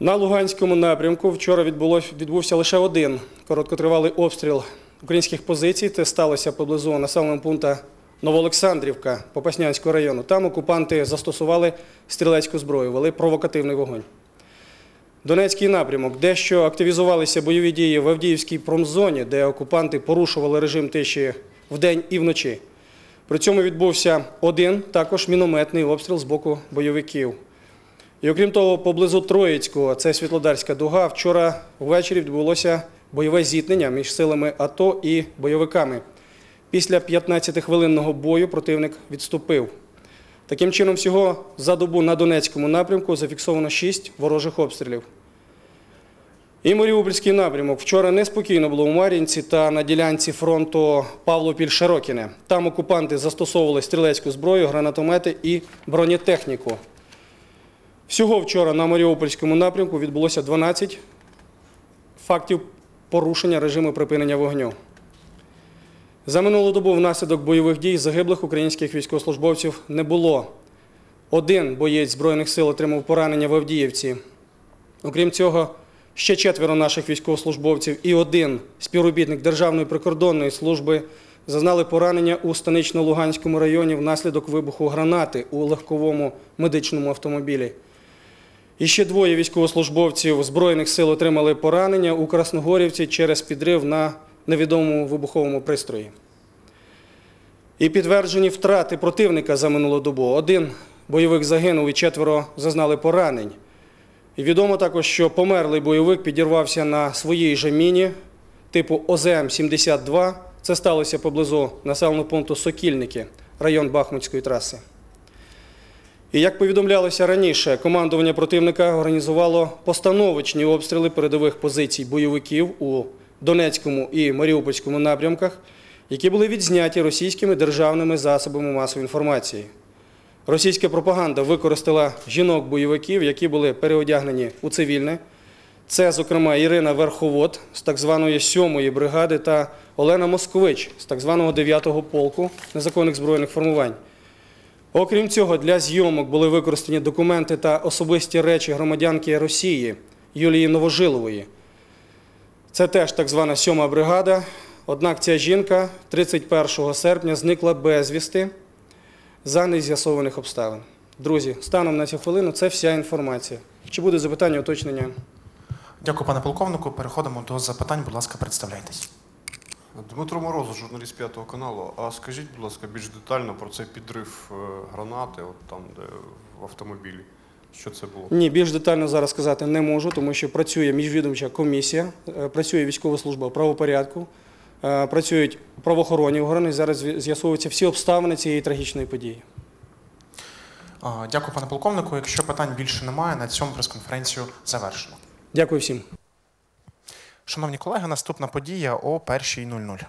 На Луганському напрямку вчора відбувся лише один короткотривалий обстріл українських позицій. Це сталося поблизу населеного пункту Новоолександрівка Попаснянського району. Там окупанти застосували стрілецьку зброю, вели провокативний вогонь. Донецький напрямок, дещо активізувалися бойові дії в Авдіївській промзоні, де окупанти порушували режим тиші вдень і вночі. При цьому відбувся один також мінометний обстріл з боку бойовиків. І окрім того, поблизу Троїцького, це Світлодарська дуга, вчора ввечері відбулося бойове зіткнення між силами АТО і бойовиками. Після 15-хвилинного бою противник відступив. Таким чином, всього за добу на Донецькому напрямку зафіксовано 6 ворожих обстрілів. І Маріупольський напрямок. Вчора неспокійно було у Мар'їнці та на ділянці фронту Павлопіль-Широкіне. Там окупанти застосовували стрілецьку зброю, гранатомети і бронетехніку. Всього вчора на Маріупольському напрямку відбулося 12 фактів порушення режиму припинення вогню. За минулу добу внаслідок бойових дій загиблих українських військовослужбовців не було. Один боєць Збройних сил отримав поранення в Авдіївці. Окрім цього, ще четверо наших військовослужбовців і один співробітник Державної прикордонної служби зазнали поранення у Станично-Луганському районі внаслідок вибуху гранати у легковому медичному автомобілі. І ще двоє військовослужбовців Збройних сил отримали поранення у Красногорівці через підрив на невідомому вибуховому пристрої. І підтверджені втрати противника за минулу добу. Один бойовик загинув і четверо зазнали поранень. І відомо також, що померлий бойовик підірвався на своїй же міні типу ОЗМ-72. Це сталося поблизу населеного пункту Сокільники, район Бахмутської траси. І як повідомлялося раніше, командування противника організувало постановочні обстріли передових позицій бойовиків у Донецькому і Маріупольському напрямках, які були відзняті російськими державними засобами масової інформації. Російська пропаганда використала жінок-бойовиків, які були переодягнені у цивільне. Це, зокрема, Ірина Верховод з так званої 7-ї бригади та Олена Москович з так званого 9-го полку незаконних збройних формувань. Окрім цього, для зйомок були використані документи та особисті речі громадянки Росії Юлії Новожилової. Це теж так звана 7-ма бригада. Однак ця жінка 31 серпня зникла безвісти за нез'ясованих обставин. Друзі, станом на цю хвилину це вся інформація. Чи буде запитання, уточнення? Дякую, пане полковнику. Переходимо до запитань. Будь ласка, представляйтесь. Дмитро Морозов, журналіст п'ятого каналу. А скажіть, будь ласка, більш детально про цей підрив е, гранати, от там, де в автомобілі. Що це було? Ні, більш детально зараз сказати не можу, тому що працює міжвідомча комісія, е, працює військова служба правопорядку, е, працюють правоохоронні органи. Зараз з'ясовуються всі обставини цієї трагічної події. Дякую, пане полковнику. Якщо питань більше немає, на цьому прес-конференцію завершено. Дякую всім. Шановні колеги, наступна подія о 1.00.